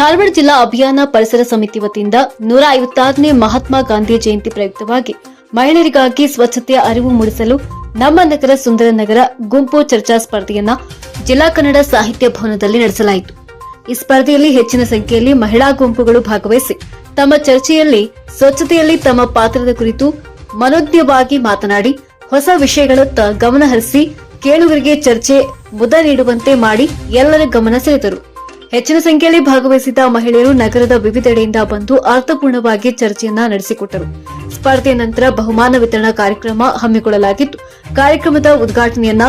ಧಾರವಾಡ ಜಿಲ್ಲಾ ಅಭಿಯಾನ ಪರಿಸರ ಸಮಿತಿ ವತಿಯಿಂದ ನೂರ ಐವತ್ತಾರನೇ ಮಹಾತ್ಮ ಗಾಂಧಿ ಜಯಂತಿ ಪ್ರಯುಕ್ತವಾಗಿ ಮಹಿಳೆಯರಿಗಾಗಿ ಸ್ವಚ್ಛತೆಯ ಅರಿವು ಮೂಡಿಸಲು ನಮ್ಮ ನಗರ ಸುಂದರ ನಗರ ಗುಂಪು ಚರ್ಚಾ ಸ್ಪರ್ಧೆಯನ್ನ ಜಿಲ್ಲಾ ಕನ್ನಡ ಸಾಹಿತ್ಯ ಭವನದಲ್ಲಿ ನಡೆಸಲಾಯಿತು. ಈ ಸ್ಪರ್ಧೆಯಲ್ಲಿ ಹೆಚ್ಚಿನ ಸಂಖ್ಯೆಯಲ್ಲಿ ಮಹಿಳಾ ಗುಂಪುಗಳು ಭಾಗವಹಿಸಿ ತಮ್ಮ ಚರ್ಚೆಯಲ್ಲಿ, ಸ್ವಚ್ಛತೆಯಲ್ಲಿ ತಮ್ಮ ಪಾತ್ರದ ಕುರಿತು ಮನೋಜ್ಞವಾಗಿ ಮಾತನಾಡಿ, ಹೊಸ ವಿಷಯಗಳತ್ತ ಗಮನಹರಿಸಿ ಕೇಳುಗರಿಗೆ ಚರ್ಚೆ ಮುದ ನೀಡುವಂತೆ ಮಾಡಿ ಎಲ್ಲರ ಗಮನ ಸೆಳೆದರು. ಹೆಚ್ಚಿನ ಸಂಖ್ಯೆಯಲ್ಲಿ ಭಾಗವಹಿಸಿದ ಮಹಿಳೆಯರು ನಗರದ ವಿವಿಧೆಡೆಯಿಂದ ಬಂದು ಅರ್ಥಪೂರ್ಣವಾಗಿ ಚರ್ಚೆಯನ್ನ ನಡೆಸಿಕೊಟ್ಟರು. ಸ್ಪರ್ಧೆಯ ನಂತರ ಬಹುಮಾನ ವಿತರಣಾ ಕಾರ್ಯಕ್ರಮ ಹಮ್ಮಿಕೊಳ್ಳಲಾಗಿತ್ತು. ಕಾರ್ಯಕ್ರಮದ ಉದ್ಘಾಟನೆಯನ್ನ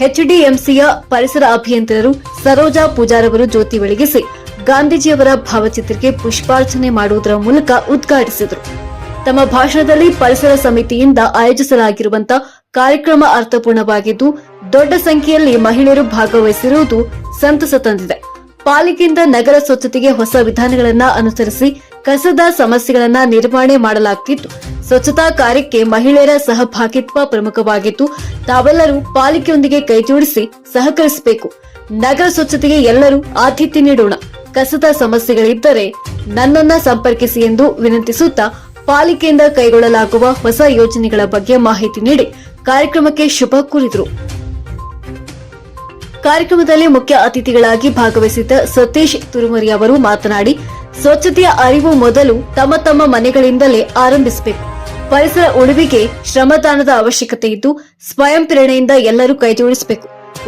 ಎಚ್ಡಿಎಂಸಿಯ ಪರಿಸರ ಅಭಿಯಂತರರು ಸರೋಜಾ ಪೂಜಾರವರು ಜ್ಯೋತಿ ಬೆಳಗಿಸಿ, ಗಾಂಧೀಜಿಯವರ ಭಾವಚಿತ್ರಕ್ಕೆ ಪುಷ್ಪಾರ್ಚನೆ ಮಾಡುವುದರ ಮೂಲಕ ಉದ್ಘಾಟಿಸಿದರು. ತಮ್ಮ ಭಾಷಣದಲ್ಲಿ ಪರಿಸರ ಸಮಿತಿಯಿಂದ ಆಯೋಜಿಸಲಾಗಿರುವಂತಹ ಕಾರ್ಯಕ್ರಮ ಅರ್ಥಪೂರ್ಣವಾಗಿದ್ದು, ದೊಡ್ಡ ಸಂಖ್ಯೆಯಲ್ಲಿ ಮಹಿಳೆಯರು ಭಾಗವಹಿಸಿರುವುದು ಸಂತಸ ತಂದಿದೆ. ಪಾಲಿಕೆಯಿಂದ ನಗರ ಸ್ವಚ್ಛತೆಗೆ ಹೊಸ ವಿಧಾನಗಳನ್ನ ಅನುಸರಿಸಿ ಕಸದ ಸಮಸ್ಯೆಗಳನ್ನ ನಿರ್ವಹಣೆ ಮಾಡಲಾಗ್ತಿತ್ತು. ಸ್ವಚ್ಛತಾ ಕಾರ್ಯಕ್ಕೆ ಮಹಿಳೆಯರ ಸಹಭಾಗಿತ್ವ ಪ್ರಮುಖವಾಗಿತ್ತು ತಾವೆಲ್ಲರೂ ಪಾಲಿಕೆಯೊಂದಿಗೆ ಕೈಜೋಡಿಸಿ ಸಹಕರಿಸಬೇಕು. ನಗರ ಸ್ವಚ್ಛತೆಗೆ ಎಲ್ಲರೂ ಆದ್ಯತೆ ನೀಡೋಣ. ಕಸದ ಸಮಸ್ಯೆಗಳಿದ್ದರೆ ನನ್ನನ್ನ ಸಂಪರ್ಕಿಸಿ ಎಂದು ವಿನಂತಿಸುತ್ತಾ ಪಾಲಿಕೆಯಿಂದ ಕೈಗೊಳ್ಳಲಾಗುವ ಹೊಸ ಯೋಜನೆಗಳ ಬಗ್ಗೆ ಮಾಹಿತಿ ನೀಡಿ ಕಾರ್ಯಕ್ರಮಕ್ಕೆ ಶುಭ ಕೋರಿದರು. ಕಾರ್ಯಕ್ರಮದಲ್ಲಿ ಮುಖ್ಯ ಅತಿಥಿಗಳಾಗಿ ಭಾಗವಹಿಸಿದ್ದ ಸತೀಶ್ ತುರುಮರಿ ಅವರು ಮಾತನಾಡಿ, ಸ್ವಚ್ಛತೆಯ ಅರಿವು ಮೊದಲು ತಮ್ಮ ತಮ್ಮ ಮನೆಗಳಿಂದಲೇ ಆರಂಭಿಸಬೇಕು. ಪರಿಸರ ಉಳಿವಿಗೆ ಶ್ರಮದಾನದ ಅವಶ್ಯಕತೆ ಇದ್ದು, ಸ್ವಯಂ ಪ್ರೇರಣೆಯಿಂದ ಎಲ್ಲರೂ ಕೈಜೋಡಿಸಬೇಕು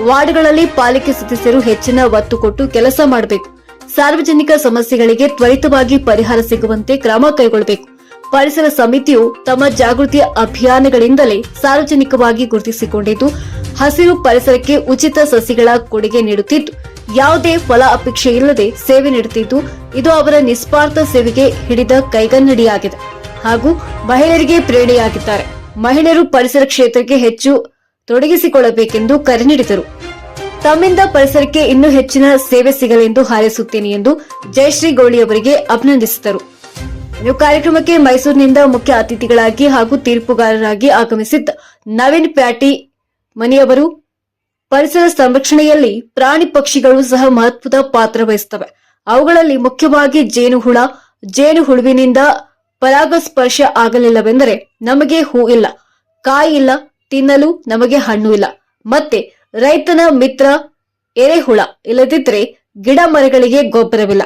ವಾರ್ಡ್ಗಳಲ್ಲಿ ಪಾಲಿಕೆ ಸದಸ್ಯರು ಹೆಚ್ಚಿನ ಒತ್ತು ಕೊಟ್ಟು ಕೆಲಸ ಮಾಡಬೇಕು. ಸಾರ್ವಜನಿಕ ಸಮಸ್ಯೆಗಳಿಗೆ ತ್ವರಿತವಾಗಿ ಪರಿಹಾರ ಸಿಗುವಂತೆ ಕ್ರಮ ಕೈಗೊಳ್ಳಬೇಕು. ಪರಿಸರ ಸಮಿತಿಯು ತಮ್ಮ ಜಾಗೃತಿ ಅಭಿಯಾನಗಳಿಂದಲೇ ಸಾರ್ವಜನಿಕವಾಗಿ ಗುರುತಿಸಿಕೊಂಡಿದ್ದು ಹಸಿರು ಪರಿಸರಕ್ಕೆ ಉಚಿತ ಸಸಿಗಳ ಕೊಡುಗೆ ನೀಡುತ್ತಿದ್ದು, ಯಾವುದೇ ಫಲ ಅಪೇಕ್ಷೆ ಇಲ್ಲದೆ ಸೇವೆ ನೀಡುತ್ತಿದ್ದು, ಇದು ಅವರ ನಿಸ್ವಾರ್ಥ ಸೇವೆಗೆ ಹಿಡಿದ ಕೈಗನ್ನಡಿಯಾಗಿದೆ. ಹಾಗೂ ಮಹಿಳೆಯರಿಗೆ ಪ್ರೇರಣೆಯಾಗಿದ್ದಾರೆ. ಮಹಿಳೆಯರು ಪರಿಸರ ಕ್ಷೇತ್ರಕ್ಕೆ ಹೆಚ್ಚು ತೊಡಗಿಸಿಕೊಳ್ಳಬೇಕೆಂದು ಕರೆ ನೀಡಿದರು. ತಮ್ಮಿಂದ ಪರಿಸರಕ್ಕೆ ಇನ್ನೂ ಹೆಚ್ಚಿನ ಸೇವೆ ಸಿಗಲೆಂದು ಹಾರೈಸುತ್ತೇನೆ ಎಂದು ಜಯಶ್ರೀ ಗೌಳಿ ಅವರಿಗೆ ಅಭಿನಂದಿಸಿದರು. ಕಾರ್ಯಕ್ರಮಕ್ಕೆ ಮೈಸೂರಿನಿಂದ ಮುಖ್ಯ ಅತಿಥಿಗಳಾಗಿ ಹಾಗೂ ತೀರ್ಪುಗಾರರಾಗಿ ಆಗಮಿಸಿದ್ದ ನವೀನ್ ಪ್ಯಾಟಿ ಮನಿಯವರು ಪರಿಸರ ಸಂರಕ್ಷಣೆಯಲ್ಲಿ ಪ್ರಾಣಿ ಪಕ್ಷಿಗಳು ಸಹ ಮಹತ್ವದ ಪಾತ್ರ ವಹಿಸುತ್ತವೆ ಅವುಗಳಲ್ಲಿ ಮುಖ್ಯವಾಗಿ ಜೇನುಹುಳ, ಜೇನುಹುಳುವಿನಿಂದ ಪರಾಗಸ್ಪರ್ಶ ಆಗಲಿಲ್ಲವೆಂದರೆ ನಮಗೆ ಹೂ ಇಲ್ಲ, ಕಾಯಿ ಇಲ್ಲ, ತಿನ್ನಲು ನಮಗೆ ಹಣ್ಣು ಇಲ್ಲ. ಮತ್ತೆ ರೈತನ ಮಿತ್ರ ಎರೆಹುಳ ಇಲ್ಲದಿದ್ದರೆ ಗಿಡ ಮರಗಳಿಗೆ ಗೊಬ್ಬರವಿಲ್ಲ.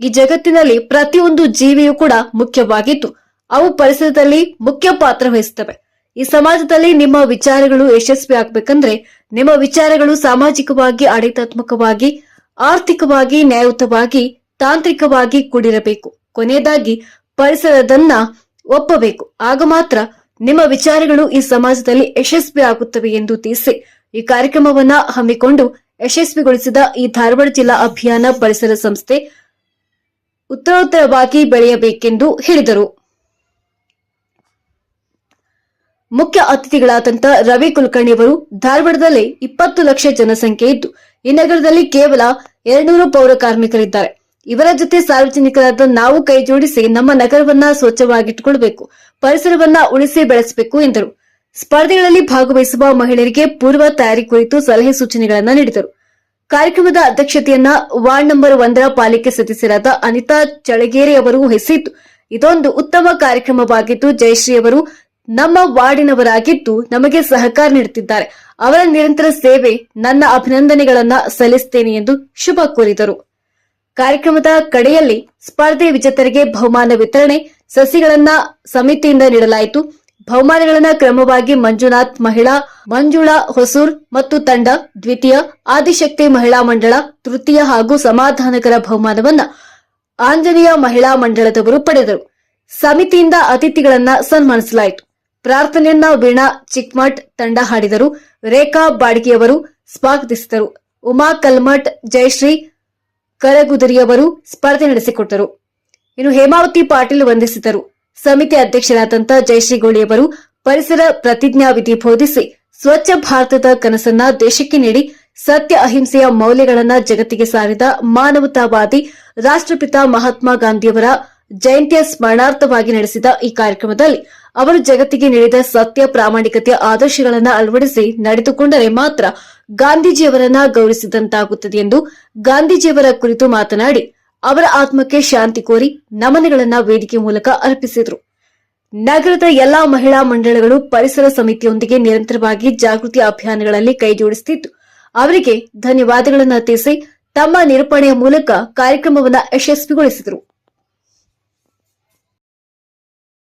ಈ ಜಗತ್ತಿನಲ್ಲಿ ಪ್ರತಿಯೊಂದು ಜೀವಿಯೂ ಕೂಡ ಮುಖ್ಯವಾಗಿತ್ತು ಅವು ಪರಿಸರದಲ್ಲಿ ಮುಖ್ಯ ಪಾತ್ರ ವಹಿಸುತ್ತವೆ ಈ ಸಮಾಜದಲ್ಲಿ ನಿಮ್ಮ ವಿಚಾರಗಳು ಯಶಸ್ವಿ ಆಗ್ಬೇಕಂದ್ರೆ ನಿಮ್ಮ ವಿಚಾರಗಳು ಸಾಮಾಜಿಕವಾಗಿ ಆಡಳಿತಾತ್ಮಕವಾಗಿ ಆರ್ಥಿಕವಾಗಿ, ನ್ಯಾಯಯುತವಾಗಿ, ತಾಂತ್ರಿಕವಾಗಿ ಕೂಡಿರಬೇಕು. ಕೊನೆಯದಾಗಿ ಪರಿಸರದನ್ನ ಒಪ್ಪಬೇಕು. ಆಗ ಮಾತ್ರ ನಿಮ್ಮ ವಿಚಾರಗಳು ಈ ಸಮಾಜದಲ್ಲಿ ಯಶಸ್ವಿ ಆಗುತ್ತವೆ ಎಂದು ತಿಳಿಸಿ. ಈ ಕಾರ್ಯಕ್ರಮವನ್ನ ಹಮ್ಮಿಕೊಂಡು ಯಶಸ್ವಿಗೊಳಿಸಿದ ಈ ಧಾರವಾಡ ಜಿಲ್ಲಾ ಅಭಿಯಾನ ಪರಿಸರ ಸಂಸ್ಥೆ ಉತ್ತರೋತ್ತರವಾಗಿ ಬೆಳೆಯಬೇಕೆಂದು ಹೇಳಿದರು. ಮುಖ್ಯ ಅತಿಥಿಗಳಾದಂಥ ರವಿ ಕುಲಕರ್ಣಿ ಅವರು ಧಾರವಾಡದಲ್ಲಿ ಇಪ್ಪತ್ತು ಲಕ್ಷ ಜನಸಂಖ್ಯೆ ಇದ್ದು, ಈ ನಗರದಲ್ಲಿ ಕೇವಲ ಎರಡ್ನೂರು ಪೌರ ಕಾರ್ಮಿಕರಿದ್ದಾರೆ. ಇವರ ಜೊತೆ ಸಾರ್ವಜನಿಕರಾದ ನಾವು ಕೈ ಜೋಡಿಸಿ ನಮ್ಮ ನಗರವನ್ನ ಸ್ವಚ್ಛವಾಗಿಟ್ಟುಕೊಳ್ಬೇಕು, ಪರಿಸರವನ್ನ ಉಳಿಸಿ ಬೆಳೆಸಬೇಕು ಎಂದರು. ಸ್ಪರ್ಧೆಗಳಲ್ಲಿ ಭಾಗವಹಿಸುವ ಮಹಿಳೆಯರಿಗೆ ಪೂರ್ವ ತಯಾರಿ ಕುರಿತು ಸಲಹೆ ಸೂಚನೆಗಳನ್ನು ನೀಡಿದರು. ಕಾರ್ಯಕ್ರಮದ ಅಧ್ಯಕ್ಷತೆಯನ್ನ ವಾರ್ಡ್ ನಂಬರ್ ಒಂದರ ಪಾಲಿಕೆ ಸದಸ್ಯರಾದ ಅನಿತಾ ಚಳಗೇರಿ ಅವರು ವಹಿಸಿದ್ದು, ಇದೊಂದು ಉತ್ತಮ ಕಾರ್ಯಕ್ರಮವಾಗಿದ್ದು, ಜಯಶ್ರೀ ಅವರು ನಮ್ಮ ವಾರ್ಡಿನವರಾಗಿದ್ದು ನಮಗೆ ಸಹಕಾರ ನೀಡುತ್ತಿದ್ದಾರೆ. ಅವರ ನಿರಂತರ ಸೇವೆ ನನ್ನ ಅಭಿನಂದನೆಗಳನ್ನ ಸಲ್ಲಿಸುತ್ತೇನೆ ಎಂದು ಶುಭ ಕೋರಿದರು. ಕಾರ್ಯಕ್ರಮದ ಕಡೆಯಲ್ಲಿ ಸ್ಪರ್ಧೆ ವಿಜೇತರಿಗೆ ಬಹುಮಾನ ವಿತರಣೆ, ಸಸಿಗಳನ್ನ ಸಮಿತಿಯಿಂದ ನೀಡಲಾಯಿತು. ಬಹುಮಾನಗಳನ್ನ ಕ್ರಮವಾಗಿ ಮಂಜುನಾಥ್ ಮಹಿಳಾ, ಮಂಜುಳಾ ಹೊಸೂರ್ ಮತ್ತು ತಂಡ, ದ್ವಿತೀಯ ಆದಿಶಕ್ತಿ ಮಹಿಳಾ ಮಂಡಳ, ತೃತೀಯ ಹಾಗೂ ಸಮಾಧಾನಕರ ಬಹುಮಾನವನ್ನ ಆಂಜನೇಯ ಮಹಿಳಾ ಮಂಡಳದವರು ಪಡೆದರು. ಸಮಿತಿಯಿಂದ ಅತಿಥಿಗಳನ್ನ ಸನ್ಮಾನಿಸಲಾಯಿತು. ಪ್ರಾರ್ಥನೆಯನ್ನ ವೀಣಾ ಚಿಕ್ಮಠ್ ತಂಡ ಹಾಡಿದರು. ರೇಖಾ ಬಾಡಿಗೆಯವರು ಸ್ವಾಗತಿಸಿದರು. ಉಮಾ ಕಲ್ಮಠ್, ಜಯಶ್ರೀ ಕರಗುದರಿಯವರು ಸ್ಪರ್ಧೆ ನಡೆಸಿಕೊಟ್ಟರು. ಇನ್ನು ಹೇಮಾವತಿ ಪಾಟೀಲ್ ವಂದಿಸಿದರು. ಸಮಿತಿ ಅಧ್ಯಕ್ಷರಾದಂಥ ಜಯಶ್ರೀ ಗೋಳಿಯವರು ಪರಿಸರ ಪ್ರತಿಜ್ಞಾವಿಧಿ ಬೋಧಿಸಿ ಸ್ವಚ್ಛ ಭಾರತದ ಕನಸನ್ನ ದೇಶಕ್ಕೆ ನೀಡಿ ಸತ್ಯ ಅಹಿಂಸೆಯ ಮೌಲ್ಯಗಳನ್ನ ಜಗತ್ತಿಗೆ ಸಾರಿದ ಮಾನವತಾವಾದಿ ರಾಷ್ಟ್ರಪಿತ ಮಹಾತ್ಮ ಗಾಂಧಿಯವರ ಜಯಂತಿಯ ಸ್ಮರಣಾರ್ಥವಾಗಿ ನಡೆಸಿದ ಈ ಕಾರ್ಯಕ್ರಮದಲ್ಲಿ ಅವರು ಜಗತ್ತಿಗೆ ನೀಡಿದ ಸತ್ಯ ಪ್ರಾಮಾಣಿಕತೆಯ ಆದರ್ಶಗಳನ್ನು ಅಳವಡಿಸಿ ನಡೆದುಕೊಂಡರೆ ಮಾತ್ರ ಗಾಂಧೀಜಿಯವರನ್ನ ಗೌರವಿಸಿದಂತಾಗುತ್ತದೆ ಎಂದು ಗಾಂಧೀಜಿಯವರ ಕುರಿತು ಮಾತನಾಡಿ ಅವರ ಆತ್ಮಕ್ಕೆ ಶಾಂತಿ ಕೋರಿ ನಮನಗಳನ್ನ ವೇದಿಕೆ ಮೂಲಕ ಅರ್ಪಿಸಿದರು. ನಗರದ ಎಲ್ಲಾ ಮಹಿಳಾ ಮಂಡಳಗಳು ಪರಿಸರ ಸಮಿತಿಯೊಂದಿಗೆ ನಿರಂತರವಾಗಿ ಜಾಗೃತಿ ಅಭಿಯಾನಗಳಲ್ಲಿ ಕೈಜೋಡಿಸುತ್ತಿದ್ದು, ಅವರಿಗೆ ಧನ್ಯವಾದಗಳನ್ನು ತಿಳಿಸಿ ತಮ್ಮ ನಿರೂಪಣೆಯ ಮೂಲಕ ಕಾರ್ಯಕ್ರಮವನ್ನು ಯಶಸ್ವಿಗೊಳಿಸಿದರು.